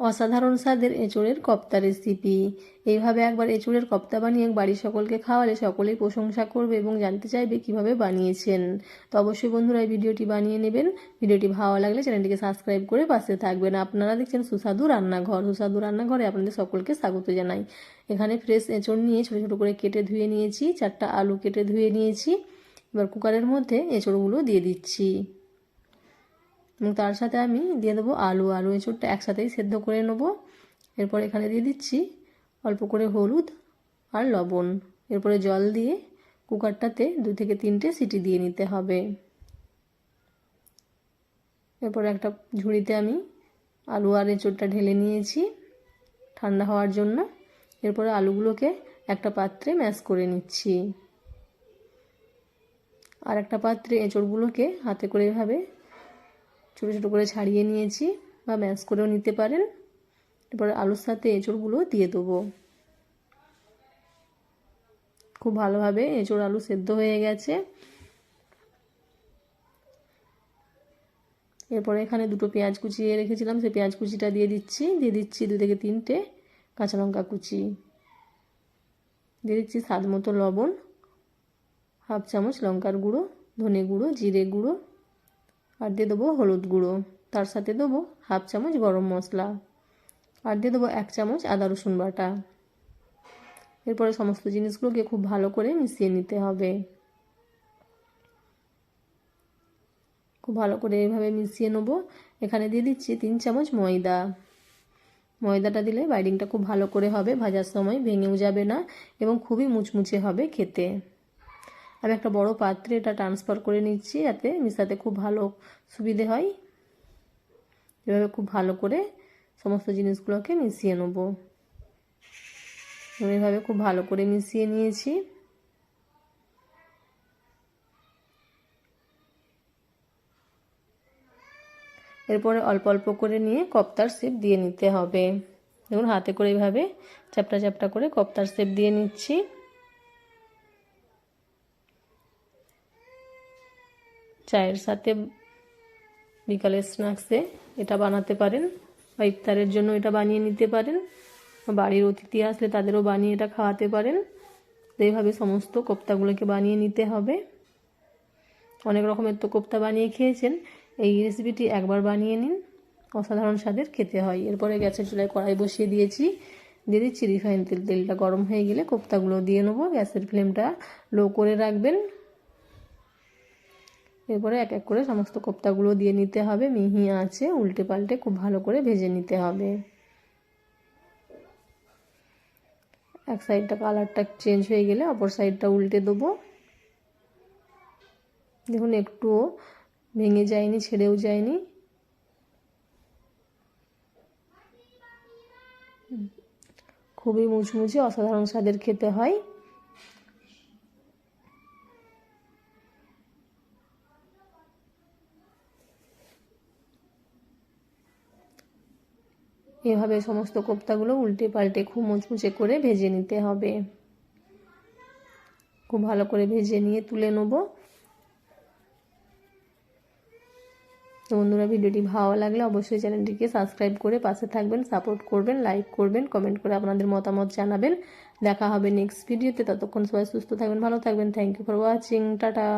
অসাধারণ স্বাদের এঁচোড়ের কপ্তা রেসিপি এইভাবে একবার এঁচোড়ের কপ্তা বানিয়ে বাড়ির সকলকে খাওয়ালে সকলেই প্রশংসা করবে এবং জানতে চাইবে কীভাবে বানিয়েছেন। তো অবশ্যই বন্ধুরা, এই ভিডিওটি বানিয়ে নেবেন। ভিডিওটি ভালো লাগলে চ্যানেলটিকে সাবস্ক্রাইব করে পাশে থাকবেন। আপনারা দেখছেন সুস্বাদু রান্নাঘর। সুস্বাদু রান্নাঘরে আপনাদের সকলকে স্বাগত জানাই। এখানে ফ্রেশ এঁচোড় নিয়ে ছোটো ছোটো করে কেটে ধুয়ে নিয়েছি, চারটা আলু কেটে ধুয়ে নিয়েছি। এবার কুকারের মধ্যে এঁচোড়গুলো দিয়ে দিচ্ছি। এবং তার সাথে আমি দিয়ে দেবো আলু। আলু এঁচুরটা একসাথেই সেদ্ধ করে নেব। এরপর এখানে দিয়ে দিচ্ছি অল্প করে হলুদ আর লবণ। এরপরে জল দিয়ে কুকারটাতে দু থেকে তিনটে সিটি দিয়ে নিতে হবে। এরপরে একটা ঝুড়িতে আমি আলু আর এঁচুরটা ঢেলে নিয়েছি ঠান্ডা হওয়ার জন্য। এরপরে আলুগুলোকে একটা পাত্রে ম্যাশ করে নিচ্ছি। আর একটা পাত্রে এঁচড়গুলোকে হাতে করে এভাবে ছোটো ছোটো করে ছাড়িয়ে নিয়েছি বা ম্যাশ করেও নিতে পারেন। এরপরে আলুর সাথে এঁচড়গুলো দিয়ে দেবো। খুব ভালোভাবে এঁচড় আলু সেদ্ধ হয়ে গেছে। এরপরে এখানে দুটো পেঁয়াজ কুচিয়ে রেখেছিলাম, সেই পেঁয়াজ কুচিটা দিয়ে দিচ্ছি। দিয়ে দিচ্ছি দু থেকে তিনটে কাঁচা লঙ্কা কুচি। দিয়ে দিচ্ছি স্বাদ মতো লবণ, হাফ চামচ লঙ্কার গুঁড়ো, ধনে গুঁড়ো, জিরে গুঁড়ো আর দিয়ে দেবো হলুদ গুঁড়ো। তার সাথে দেবো হাফ চামচ গরম মশলা। আর দিয়ে দেবো এক চামচ আদা রসুন বাটা। এরপরে সমস্ত জিনিসগুলোকে খুব ভালো করে মিশিয়ে নিতে হবে। খুব ভালো করে এইভাবে মিশিয়ে নেব। এখানে দিয়ে দিচ্ছি তিন চামচ ময়দা। ময়দাটা দিলে বাইডিংটা খুব ভালো করে হবে। ভাজার সময় ভেঙেও যাবে না এবং খুবই মুচমুচে হবে খেতে। আমি একটা বড় পাত্রে এটা ট্রান্সফার করে নিচ্ছি, যাতে মিশাতে খুব ভালো সুবিধে হয়। এভাবে খুব ভালো করে সমস্ত জিনিসগুলোকে মিশিয়ে নেব। এভাবে খুব ভালো করে মিশিয়ে নিয়েছি। এরপরে অল্প অল্প করে নিয়ে কপ্তার শেপ দিয়ে নিতে হবে। দেখুন, হাতে করে এইভাবে চ্যাপটা চ্যাপটা করে কপ্তার শেপ দিয়ে নিচ্ছি। চায়ের সাথে বিকালের স্ন্যাক্সে এটা বানাতে পারেন বা ইফতারের জন্য এটা বানিয়ে নিতে পারেন। বাড়ির অতিথি আসলে তাদেরও বানিয়ে এটা খাওয়াতে পারেন। এইভাবে সমস্ত কোপ্তাগুলোকে বানিয়ে নিতে হবে। অনেক রকমের তো কোপ্তা বানিয়ে খেয়েছেন। এই রেসিপিটি একবার বানিয়ে নিন। অসাধারণ স্বাদের খেতে হয়। এরপরে গ্যাসের চুলায় কড়াই বসিয়ে দিয়েছি। দিয়ে দিচ্ছি রিফাইন তেল। তেলটা গরম হয়ে গেলে কোপ্তাগুলো দিয়ে নেব। গ্যাসের ফ্লেমটা লো করে রাখবেন। এরপরে এক এক করে সমস্ত কোপ্তাগুলো দিয়ে নিতে হবে। মিহি আছে, উল্টে পাল্টে খুব ভালো করে ভেজে নিতে হবে। এক সাইডটা কালারটা চেঞ্জ হয়ে গেলে অপর সাইডটা উল্টে দেবো। দেখুন, একটুও ভেঙে যায়নি, ছেড়েও যায়নি। খুবই মুচমুচে অসাধারণ স্বাদের খেতে হয়। এভাবে সমস্ত কোপ্তাগুলো উল্টে পাল্টে খুব মুচমুচে করে ভেজে নিতে হবে। খুব ভালো করে ভেজে নিয়ে তুলে নেব। তো বন্ধুরা, ভিডিওটি ভালো লাগলে অবশ্যই চ্যানেলটিকে সাবস্ক্রাইব করে পাশে থাকবেন, সাপোর্ট করবেন, লাইক করবেন, কমেন্ট করে আপনাদের মতামত জানাবেন। দেখা হবে নেক্সট ভিডিওতে। ততক্ষণ সবাই সুস্থ থাকবেন, ভালো থাকবেন। Thank you for watching tata.